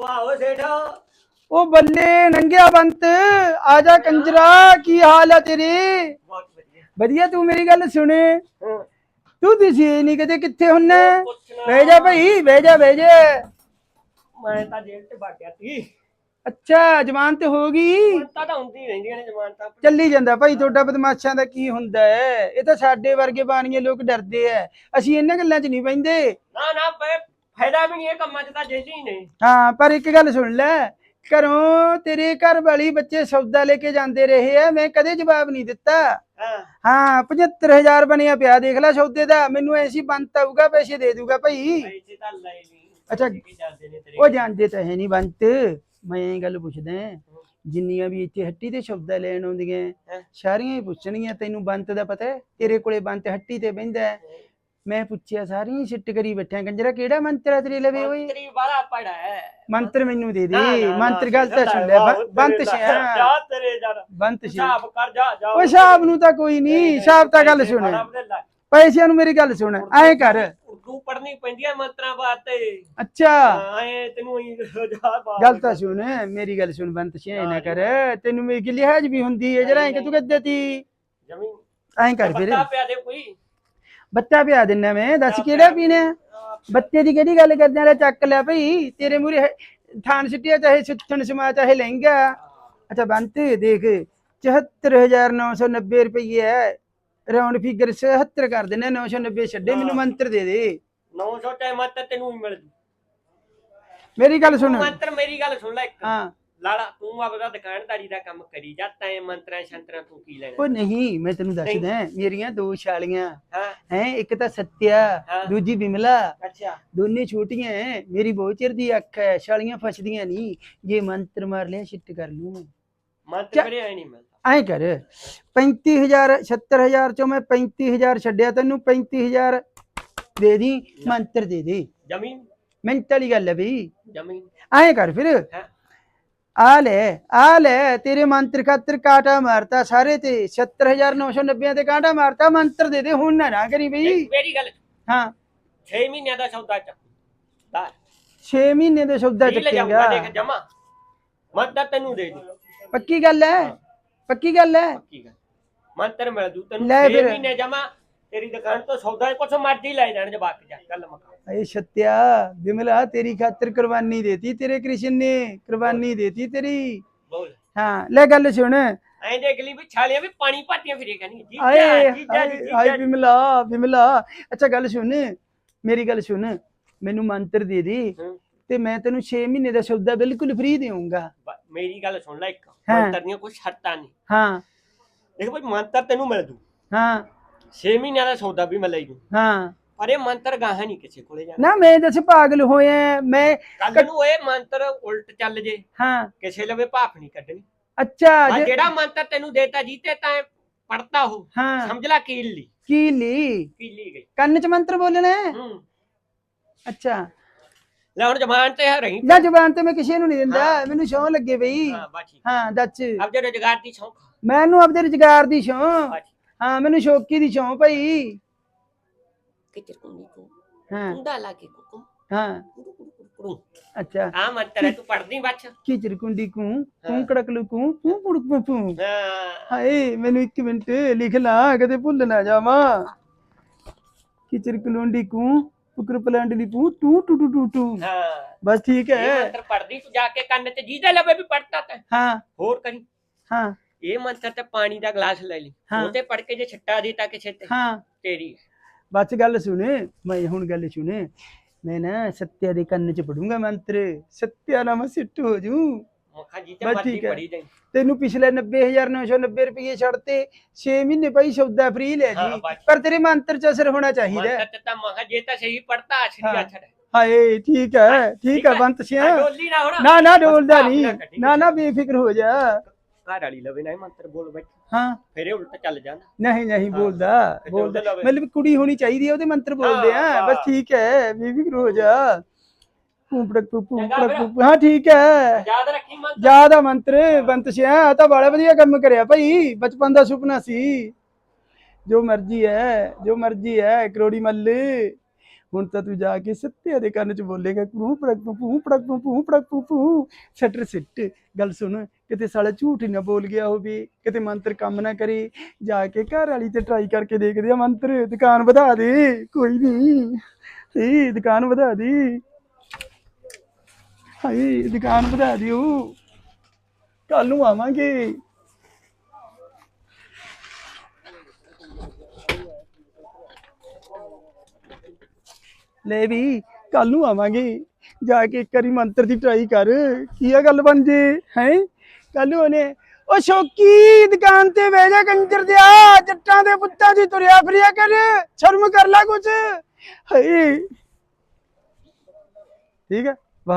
ਸੇਠ। ਉਹ ਬੱਲੇ ਨੰਗਿਆ ਬੰਤ ਆ ਜਾ ਕੰਜਰਾ ਕੀ ਹਾਲ ਆ ਤੇਰੇ? ਬਹੁਤ ਵਧੀਆ। ਵਧੀਆ ਤੂੰ ਮੇਰੀ ਗੱਲ ਸੁਣੇ। ਤੂੰ ਦਿਸੀ ਨਹੀਂ ਕਿਤੇ ਕਿੱਥੇ ਹੁੰਨਾ। ਬਹਿ ਜਾ ਭਾਈ ਬਹਿ ਜਾ ਬਹਿ ਜਾ। ਮੈਂ ਤਾਂ ਜੇਲ੍ਹ ਤੇ ਵਗ ਸੀ। ਅੱਛਾ ਜਵਾਨ ਤੇ ਹੋ ਗਈ? ਤਾਂ ਤਾਂ ਹੁੰਦੀ ਰਹਿੰਦੀਆਂ ਨੇ ਜ਼ਮਾਨਤਾਂ ਚੱਲੀ ਜਾਂਦਾ ਭਾਈ ਤੁਹਾਡਾ ਬਦਮਾਸ਼ਾਂ ਦਾ ਕੀ ਹੁੰਦਾ ਹੈ? ਇਹ ਤਾਂ ਸਾਡੇ ਵਰਗੇ ਬਾਣੀਏ ਲੋਕ ਡਰਦੇ ਐ ਅਸੀਂ ਇਹਨਾਂ ਗੱਲਾਂ 'ਚ ਨਹੀਂ ਪੈਂਦੇ ਨਾ ਨਾ ਫਾਇਦਾ ਵੀ ਨਹੀਂ ਇਹ ਕੰਮਾਂ 'ਚ ਤਾਂ ਜੇਲ੍ਹ ਹੀ ਨੇ ਹਾਂ ਪਰ ਇੱਕ ਗੱਲ ਸੁਣ ਲੈ ਘਰੋਂ ਤੇਰੇ ਘਰ ਵਾਲੀ ਬੱਚੇ ਸੌਦਾ ਲੈ ਕੇ ਜਾਂਦੇ ਰਹੇ ਆ ਮੈਂ ਕਦੇ ਜਵਾਬ ਨਹੀਂ ਦਿੱਤਾ ਹਾਂ ਹਾਂ 75000 ਬਣਿਆ ਪਿਆ ਦੇਖ ਲੈ ਸੌਦੇ ਦਾ ਮੈਨੂੰ ਐਸੀ ਬੰਤ ਆਊਗਾ ਪੈਸੇ ਦੇ ਦੂਗਾ ਭਾਈ ਪੈਸੇ ਤਾਂ ਲੈ ਲਈ ਅੱਛਾ। ਜਾਂਦੇ ਉਹ ਜਾਣਦੇ ਤਾਂ ਹੈ ਨਹੀਂ ਬੰਤ ਮੈਂ ਇਹ ਗੱਲ ਪੁੱਛਦਾ ਜਿੰਨੀਆਂ ਵੀ ਇੱਥੇ ਹੱਟੀ ਤੇ ਸੌਦਾ ਲੈਣ ਆਉਂਦੀਆਂ? ਸਾਰੀਆਂ ਹੀ ਪੁੱਛਣਗੀਆਂ ਤੈਨੂੰ ਬੰਤ ਦਾ ਪਤਾ ਹੈ ਤੇਰੇ ਕੋਲੇ ਬੰਤ ਹੱਟੀ ਤੇ ਬਹਿੰਦਾ ਹੈ। ਮੈਂ ਪੁੱਛਿਆ ਸਾਰੀਆਂ ਹੀ ਸਿੱਟ ਕਰੀ ਬੈਠਿਆ ਕੰਜਰਾ ਕਿਹੜਾ ਮੰਤਰ ਆ ਤੇਰੇ ਲਵੇ ਓਏ? ਮੰਤਰੀ ਵਾਲਾ ਪੜਾ ਹੈ। ਮੰਤਰ ਮੈਨੂੰ ਦੇ ਦੇ। ਮੰਤਰ ਗੱਲ ਤਾਂ ਸੁਣ ਲੈ ਬੰਤ ਤੇਰੇ ਸਿਆ। ਜਾ ਤੇਰੇ ਜਾ। ਬੰਤ ਸਿਆ। ਹਿਸਾਬ ਕਰ ਜਾ ਜਾ। ਓਏ ਸਾਹਿਬ ਨੂੰ ਤਾਂ ਕੋਈ ਨਹੀਂ ਹਿਸਾਬ ਤਾਂ ਗੱਲ ਸੁਣ। ਪੈਸਿਆਂ ਨੂੰ ਮੇਰੀ ਗੱਲ ਸੁਣ ਐਂ ਕਰ। ਉਰਦੂ ਪੜਨੀ ਪੈਂਦੀ ਹੈ ਮੰਤਰਾਂ ਵਾਸਤੇ। ਅੱਛਾ। ਆਏ ਤੈਨੂੰ ਹੀ ਜਾ ਬਾਹਰ। ਗੱਲ ਤਾਂ ਸੁਣ ਮੇਰੀ ਗੱਲ ਸੁਣ ਬੰਤ ਸਿਆ ਨਾ ਕਰ। ਤੈਨੂੰ ਮੇਰੀ ਲਿਹਾਜ਼ ਵੀ ਹੁੰਦੀ ਹੈ ਜਰਾ ਐਂ ਕਿ ਤੂੰ ਕਿੱਦਾਂ ਤੀ। ਜ਼ਮੀਨ। ਐਂ ਕਰ ਫਿਰ। ਬੱਤਾ ਪਿਆ ਦੇ ਕੋਈ। ਬੱਤਾ ਪਿਆ ਦਿੰਨਾ ਮੈਂ ਦੱਸ ਕਿਹੜਾ ਪੀਣਾ? ਬੱਤੇ ਦੀ ਕਿਹੜੀ ਗੱਲ ਕਰਦੇ ਆ? ਚੱਕ ਲੈ ਭਈ ਤੇਰੇ ਮੂਰੇ ਥਾਨ ਸਿੱਟਿਆ ਚਾਹੇ ਸੁੱਥਣ ਸਮਾ ਚਾਹੇ ਲਹਿੰਗਾ। ਅੱਛਾ ਬੰਤ ਦੇਖ 74990 ਰੁਪਏ ਹੈ ਰਾਉਂਡ ਫਿਗਰ 77 ਕਰ ਦੇਣਾ 990 ਛੱਡੇ ਮੈਨੂੰ ਮੰਤਰ ਦੇ ਦੇ। 900 ਟਾਈਮ ਮਤ ਤੈਨੂੰ ਹੀ ਮਿਲ ਜੂ। ਮੇਰੀ ਗੱਲ ਸੁਣ। ਮੰਤਰ ਮੇਰੀ ਗੱਲ ਸੁਣ ਲੈ ਇੱਕ। ਹਾਂ। ਲਾਲਾ ਤੂੰ ਆਪਦਾ ਦੁਕਾਨਦਾਰੀ ਦਾ ਕੰਮ ਕਰੀ ਜਾ ਤੈਂ ਮੰਤਰਾਂ ਸ਼ੰਤਰਾਂ ਤੂੰ ਕੀ ਲੈਣਾ? ਉਹ ਨਹੀਂ ਮੈਂ ਤੈਨੂੰ ਦੱਸਦਾ ਮੇਰੀਆਂ ਦੋ ਛਾਲੀਆਂ। ਹਾਂ। ਹੈ ਇੱਕ ਤਾਂ ਸੱਤਿਆ ਹਾਂ। ਦੂਜੀ ਬਿਮਲਾ। ਅੱਛਾ। ਦੋਨੇ ਛੋਟੀਆਂ ਐ ਮੇਰੀ ਬਹੁਤ ਚਿਰ ਦੀ ਅੱਖ ਹੈ ਛਾਲੀਆਂ ਫਸਦੀਆਂ ਨਹੀਂ। ਜੇ ਮੰਤਰ ਮਾਰ ਲਿਆ ਛਿੱਟ ਕਰ ਲੂ ਮੈਂ। ਮੰਤਰ ਕਰੇ ਐ ਨਹੀਂ ਮਿਲਦਾ। ਐਂ ਕਰ 35000 76000 ਚੋਂ ਮੈਂ 35000 ਛੱਡਿਆ ਤੈਨੂੰ 35000 ਦੇ ਦੀ ਮੰਤਰ ਦੇ ਦੇ। ਜ਼ਮੀਨ? ਮਿੰਟ ਵਾਲੀ ਗੱਲ ਹੈ ਬਈ। ਜ਼ਮੀਨ। ਐਂ ਕਰ ਫਿਰ। ਹੈਂ? ਆ ਲੈ ਆ ਲੈ ਤੇਰੇ ਮੰਤਰ ਖਾਤਰ ਕਾਟਾ ਮਾਰਤਾ ਸਾਰੇ ਤੇ 70990 ਤੇ ਕਾਟਾ ਮਾਰਤਾ ਮੰਤਰ ਦੇ ਦੇ ਹੁਣ ਨਾ ਨਾ ਕਰੀ ਬਈ। ਮੇਰੀ ਗੱਲ ਹਾਂ। 6 ਮਹੀਨਿਆਂ ਦਾ ਸੌਦਾ ਚੱਕ। ਦਾ 6 ਮਹੀਨੇ ਦੇ ਸੌਦਾ ਚੱਕੇਗਾ। ਦੇਖ ਜਮਾ। ਮਤ ਤਾਂ ਤੈਨੂੰ ਦੇ ਦੀ। ਪੱਕੀ ਗੱਲ ਹੈ? ਪੱਕੀ ਗੱਲ ਹੈ? ਪੱਕੀ ਗੱਲ। ਮੰਤਰ ਮਿਲ ਜੂ ਤੈਨੂੰ। ਲੈ 6 ਫਿਰ। ਮਹੀਨੇ ਜਮਾ। ਤੇਰੀ ਦੁਕਾਨ ਤੋਂ ਸੌਦਾ ਕੁਛ ਮਰਜ਼ੀ ਲੈ ਜਾਣ ਜਵਾਕ ਜਾ ਗੱਲ ਮਕਾ ਅਏ ਸਤਿਆ ਬਿਮਲਾ ਤੇਰੀ ਖਾਤਰ ਕੁਰਬਾਨੀ ਦੇਤੀ ਤੇਰੇ ਕ੍ਰਿਸ਼ਨ ਨੇ ਕੁਰਬਾਨੀ ਦੇਤੀ ਤੇਰੀ। ਬੋਲ। ਹਾਂ ਲੈ ਗੱਲ ਸੁਣ। ਐਂ ਦੇਖ ਲਈ ਵੀ ਛਾਲੀਆਂ ਵੀ ਪਾਣੀ ਭਾਟੀਆਂ ਫਿਰੇ ਕਹਿੰਦੀ ਜੀ ਆਏ ਜਾ ਬਿਮਲਾ ਬਿਮਲਾ। ਅੱਛਾ ਗੱਲ ਸੁਣ। ਮੇਰੀ ਗੱਲ ਸੁਣ। ਮੈਨੂੰ ਮੰਤਰ ਦੇ ਦੇ। ਤੇ ਮੈਂ ਤੈਨੂੰ 6 ਮਹੀਨੇ ਦਾ ਸੌਦਾ ਬਿਲਕੁਲ ਫ੍ਰੀ ਦੇਵਾਂਗਾ ਮੇਰੀ ਗੱਲ ਸੁਣ ਲੈ ਇੱਕ। ਮੰਤਰ ਦੀਆਂ ਕੋਈ ਸ਼ਰਤਾਂ ਨਹੀਂ ਹਾਂ। ਦੇਖ ਭਾਈ ਮੰਤਰ ਤੈਨੂੰ ਮਿਲ ਜੂ। ਹਾਂ। 6 ਮਹੀਨਿਆਂ ਦਾ ਸੌਦਾ ਵੀ ਮਿਲ ਜੂ। ਹਾਂ। ਪਰ ਇਹ ਮੰਤਰ ਗਾਹਾਂ ਨਹੀਂ ਕਿਸੇ ਕੋਲੇ ਜਾਣਾ। ਨਾ ਮੈਂ ਦੱਸ ਪਾਗਲ ਹੋਇਆ ਮੈਂ ਕੱਲ ਨੂੰ ਇਹ ਮੰਤਰ ਉਲਟ ਚੱਲ ਜੇ। ਹਾਂ। ਕਿਸੇ ਲਵੇ ਭਾਫ ਨਹੀਂ ਕੱਢਣੀ। ਅੱਛਾ ਆ ਜਿਹੜਾ ਮੰਤਰ ਤੈਨੂੰ ਦੇਤਾ ਜੀਤੇ ਤਾਂ ਪੜਤਾ ਹੋ ਹਾਂ। ਸਮਝ ਲੈ ਕੀਲ ਲਈ। ਕੀ ਲਈ ਕੀਲੀ ਗਈ। ਕੰਨ ਚ ਮੰਤਰ ਬੋਲਣਾ ਹੈ? ਹੂੰ। ਅੱਛਾ। ਲੈ ਹੁਣ ਜ਼ਬਾਨ ਤੇ ਹੈ ਰਹੀ। ਨਾ ਜ਼ੁਬਾਨ ਤੇ ਮੈਂ ਕਿਸੇ ਨੂੰ ਨਹੀਂ ਦਿੰਦਾ। ਹਾਂ। ਮੈਨੂੰ ਸੌਂ ਲੱਗੇ ਬਈ। ਹਾਂ ਬਾਜੀ ਹਾਂ ਦੱਸ। ਅਬ ਜੇ ਰੋਜ਼ਗਾਰ ਦੀ ਸੌਂਖ ਮੈਨੂੰ ਆਪਦੇ ਰੁਜ਼ਗਾਰ ਦੀ ਸ਼ੌਂ ਹਾਂ ਮੈਨੂੰ ਸ਼ੌਕੀ ਦੀ ਸ਼ੌਂ ਭਾਈ ਕਿਚਰ ਕੁੰਡੀ ਕੋ ਹਾਂ। ਕੁੰਡਾ ਲਾ ਕੇ ਕੁਕੂ। ਹਾਂ। ਅੱਛਾ। ਆ ਮੰਤਰ ਤੂੰ ਪੜਦੀ ਬੱਚ। ਕੀ ਚਿਰਕੁੰਡੀ ਕੂ ਹਾਂ। ਕੂ ਕੂ ਕੁੜਕੂ ਕੂ ਹਾਂ। ਹਾਏ ਮੈਨੂੰ ਇੱਕ ਮਿੰਟ ਲਿਖ ਲਾ ਕਦੇ ਭੁੱਲ ਨਾ ਜਾਵਾਂ। ਕੀ ਚਿਰਕਲੁੰਡੀ ਕੂ ਪੁਕਰ ਪਲਾਂਡੀ ਪੂ ਟੂ ਟੂ ਟੂ ਟੂ ਟੂ। ਹਾਂ। ਬਸ ਠੀਕ ਇਹ ਹੈ ਮੰਤਰ ਪੜਦੀ ਤੂੰ ਜਾ ਕੇ ਕੰਨ ਤੇ ਜੀਦੇ ਲਵੇ ਵੀ ਪੜਤਾ ਤੈਂ। ਹਾਂ। ਹੋਰ ਕਰੀ ਹਾਂ। ਇਹ ਮੰਤਰ ਤੇ ਪਾਣੀ ਦਾ ਗਲਾਸ ਲੈ ਲਈ ਹਾਂ। ਉਹਤੇ ਪੜ ਕੇ ਜੇ ਛੱਟਾ ਦੇ ਤਾਂ ਕਿਸੇ ਤੇ ਹਾਂ ਤੇਰੀ। ਬਸ ਗੱਲ ਸੁਣ ਮੈਂ ਹੁਣ ਗੱਲ ਸੁਣ ਮੈਂ ਨਾ ਸੱਤਿਆ ਦੇ ਕੰਨ ਚ ਪੜੂੰਗਾ ਮੰਤਰ ਸੱਤਿਆ ਨਾਮ ਸਿੱਟ ਹੋ ਜੂ ਮੱਖਾ ਜੀ ਤੇ ਬਸ ਮਰਦੀ ਠੀਕ ਹੈ। ਪੜੀ ਜਾਈ ਤੈਨੂੰ ਪਿਛਲੇ 90990 ਰੁਪਏ ਛੱਡਤੇ 6 ਮਹੀਨੇ ਭਾਈ ਸੌਦਾ ਫ੍ਰੀ ਲੈ ਹਾਂ, ਜੀ ਬਸ। ਪਰ ਤੇਰੇ ਮੰਤਰ ਚ ਅਸਰ ਹੋਣਾ ਚਾਹੀਦਾ ਹੈ। ਮੰਤਰ ਤੇ ਤਾਂ ਮੱਖਾ ਜੇ ਤਾਂ ਸਹੀ ਪੜਤਾ ਹਾਂ। ਅਛੜੀ ਅਛੜ ਹਾਏ ਠੀਕ ਹੈ ਠੀਕ ਹੈ ਬੰਤ ਸਿਆ ਡੋਲੀ ਨਾ ਹੋਣਾ ਨਾ ਨਾ ਡੋਲਦਾ ਨਹੀਂ ਨਾ ਨਾ ਬੇਫਿਕਰ ਹੋ ਜਾ ਘਰ ਵਾਲੀ ਲਵੇ ਨਾ ਇਹ ਮੰਤਰ ਬੋਲ ਬੈਠ। ਹਾਂ। ਫਿਰ ਇਹ ਉਲਟ ਚੱਲ ਜਾਂਦਾ। ਨਹੀਂ ਨਹੀਂ ਬੋਲਦਾ ਤੇ ਬੋਲਦਾ। ਲਵੇ। ਮਤਲਬ ਕੁੜੀ ਹੋਣੀ ਚਾਹੀਦੀ ਹੈ ਉਹਦੇ ਮੰਤਰ ਬੋਲਦੇ ਆ। ਹਾਂ, ਬਸ। ਠੀਕ ਹੈ ਬੇਫਿਕਰ ਹੋ ਜਾ ਪੂਪੜਕ ਪੂਪੂ ਚੰਗਾ ਪੂਪੜਕ ਫਿਰ। ਪੂਪੂ ਹਾਂ ਠੀਕ ਹੈ। ਯਾਦ ਰੱਖੀ ਮੰਤਰ। ਜ਼ਿਆਦਾ ਮੰਤਰ ਬੰਤ ਸਿਆ ਆ ਤਾਂ ਬੜਾ ਵਧੀਆ ਕੰਮ ਕਰਿਆ ਭਾਈ। ਬਚਪਨ ਦਾ ਸੁਪਨਾ ਸੀ। ਜੋ ਮਰਜ਼ੀ ਹੈ ਜੋ ਮਰਜ਼ੀ ਹੈ ਕਰੋੜੀ ਮੱਲ। ਹੁਣ ਤਾਂ ਤੂੰ ਜਾ ਕੇ ਸੱਤਿਆ ਦੇ ਕੰਨ 'ਚ ਬੋਲੇਗਾ ਪੂ ਪੜਕ ਪੂ ਪੂ ਪੜਕ ਪੂ ਪੂ ਪੜਕ ਪੂ ਸੱਟਰ ਸਿੱਟ ਗੱਲ ਸੁਣ, ਕਿਤੇ ਸਾਲਾ ਝੂਠ ਹੀ ਨਾ ਬੋਲ ਗਿਆ ਹੋਵੇ, ਕਿਤੇ ਮੰਤਰ ਕੰਮ ਨਾ ਕਰੇ, ਜਾ ਕੇ ਘਰ ਵਾਲੀ ਤੇ ਟਰਾਈ ਕਰਕੇ ਦੇਖਦੇ ਆ ਮੰਤਰ, ਦੁਕਾਨ ਵਧਾ ਦੇ, ਕੋਈ ਨਹੀਂ। ਏ ਦੁਕਾਨ ਵਧਾ ਦੇ। ਹਾਏ, ਦੁਕਾਨ ਵਧਾ ਦਿਓ। ਕੱਲ ਨੂੰ ਆਵਾਂਗੇ। ਲੈ ਵੀ ਕੱਲ ਨੂੰ ਆਵਾਂਗੇ। ਜਾ ਕੇ ਇੱਕ ਵਾਰੀ ਮੰਤਰ ਦੀ ਟਰਾਈ ਕਰ। ਕੀ ਆ ਗੱਲ ਬਣ ਜੇ, ਹੈ? ਕੱਲ ਨੂੰ ਉਹਨੇ ਉਹ ਸ਼ੌਕੀ ਦੁਕਾਨ ਤੇ ਬਹਿ ਜਾ ਕੰਜਰ ਦਿਆ, ਜੱਟਾਂ ਦੇ ਪੁੱਤਾਂ ਦੀ ਤੁਰਿਆ ਫਿਰਿਆ ਕਰ, ਸ਼ਰਮ ਕਰ ਲੈ ਕੁਛ। ਹਾਏ। ਠੀਕ ਹੈ